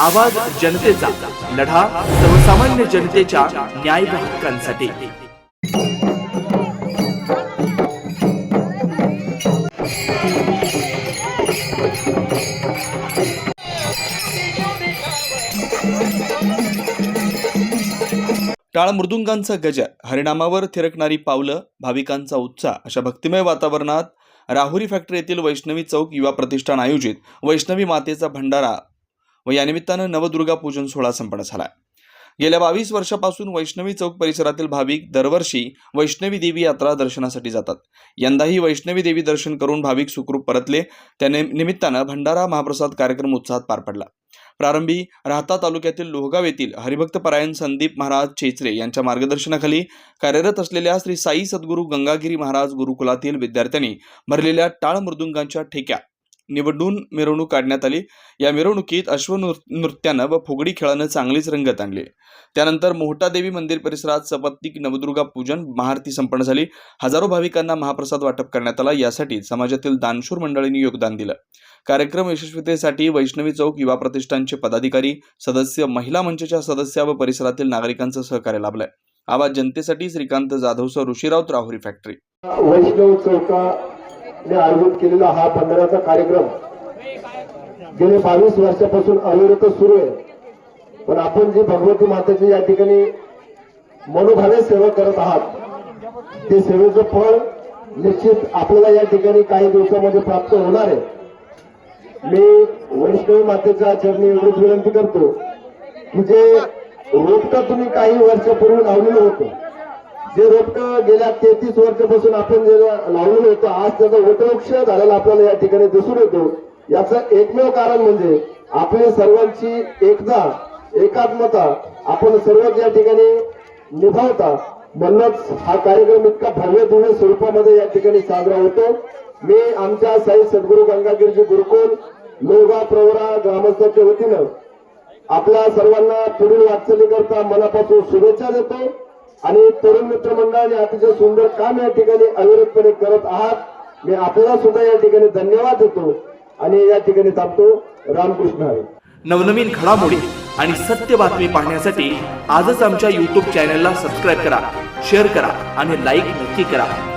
आवाज जनतेचा लढा सर्वसामान्य जनतेच्या न्याय हक्कांसाठी. टाळ मृदुंगांचा गजर हरिणामावर थिरकणारी पावलं भाविकांचा उत्साह अशा भक्तिमय वातावरणात राहुरी फॅक्टरी येथील वैष्णवी चौक युवा प्रतिष्ठान आयोजित वैष्णवी मातेचा भंडारा व या निमित्तानं नवदुर्गा पूजन सोहळा संपन्न झाला. गेल्या बावीस वर्षापासून वैष्णवी चौक परिसरातील भाविक दरवर्षी वैष्णवी देवी यात्रा दर्शनासाठी जातात. यंदाही वैष्णवी देवी दर्शन करून भाविक सुखरूप परतले. त्या निमित्तानं भंडारा महाप्रसाद कार्यक्रम उत्साहात पार पडला. प्रारंभी राहता तालुक्यातील लोहगाव येथील हरिभक्त परायण संदीप महाराज चेचरे यांच्या मार्गदर्शनाखाली कार्यरत असलेल्या श्री साई सद्गुरू गंगागिरी महाराज गुरुकुलातील विद्यार्थ्यांनी भरलेल्या टाळ मृदुंगांच्या ठेक्या निवडून मिरवणूक काढण्यात आली. या मिरवणुकीत अश्वनृ नृत्यानं व फुगडी खेळानं चांगलीच रंगत आणली. त्यानंतर मोहटादेवी मंदिर परिसरात सपत्निक नवदुर्गा पूजन महाआरती संपन्न झाली. हजारो भाविकांना महाप्रसाद वाटप करण्यात आला. यासाठी समाजातील दानशूर मंडळींनी योगदान दिलं. कार्यक्रम यशस्वीतेसाठी वैष्णवी चौक युवा प्रतिष्ठानचे पदाधिकारी सदस्य महिला मंचच्या सदस्य व परिसरातील नागरिकांचं सहकार्य लाभलंय. आवाज जनतेसाठी श्रीकांत जाधवसह ऋषीराव राहुरी फॅक्टरी. वैष्णव ने आयोजित केलेला हा पंधराचा कार्यक्रम गेले बावीस वर्षापासून अविरत सुरू आहे. पण आपण जी भगवती मातेची या ठिकाणी मनोभावे सेवा करत आहात ते सेवेचं फळ निश्चित आपल्याला या ठिकाणी काही दिवसामध्ये प्राप्त होणार आहे. मी वैष्णवी मातेच्या चरणी एवढीच विनंती करतो की जे रोपटं तुम्ही काही वर्षापूर्वी लावलेलं होतं जे रोपटं गेल्या तेहतीस वर्षापासून आपण जे लावलेलं होतं आज त्याचा वटवृक्ष झालेला आपल्याला या ठिकाणी दिसून येतो. याचं एकमेव कारण म्हणजे आपली सर्वांची एकदा एकात्मता आपण सर्वच या ठिकाणी निभावता. म्हणूनच हा कार्यक्रम इतका भव्य दिव्य स्वरूपामध्ये या ठिकाणी साजरा होतो. मी आमच्या साई सद्गुरू गंगागिरीजी गुरुकुल लोगा प्रवरा ग्रामस्थांच्या वतीनं आपल्या सर्वांना पुढील वाटचालीकरता मनापासून शुभेच्छा देतो. आणि तरुण मित्र मंडळाने अतिशय सुंदर काम या ठिकाणी अविरतपणे करत आहात. मी आपल्याला सुद्धा या ठिकाणी धन्यवाद देतो आणि या ठिकाणी थांबतो. रामकृष्ण हरी. नवनवीन घडामोडी आणि सत्य बातमी पाहण्यासाठी आजच आमच्या यूट्यूब चॅनलला सबस्क्राईब करा शेअर करा आणि लाईक नक्की करा.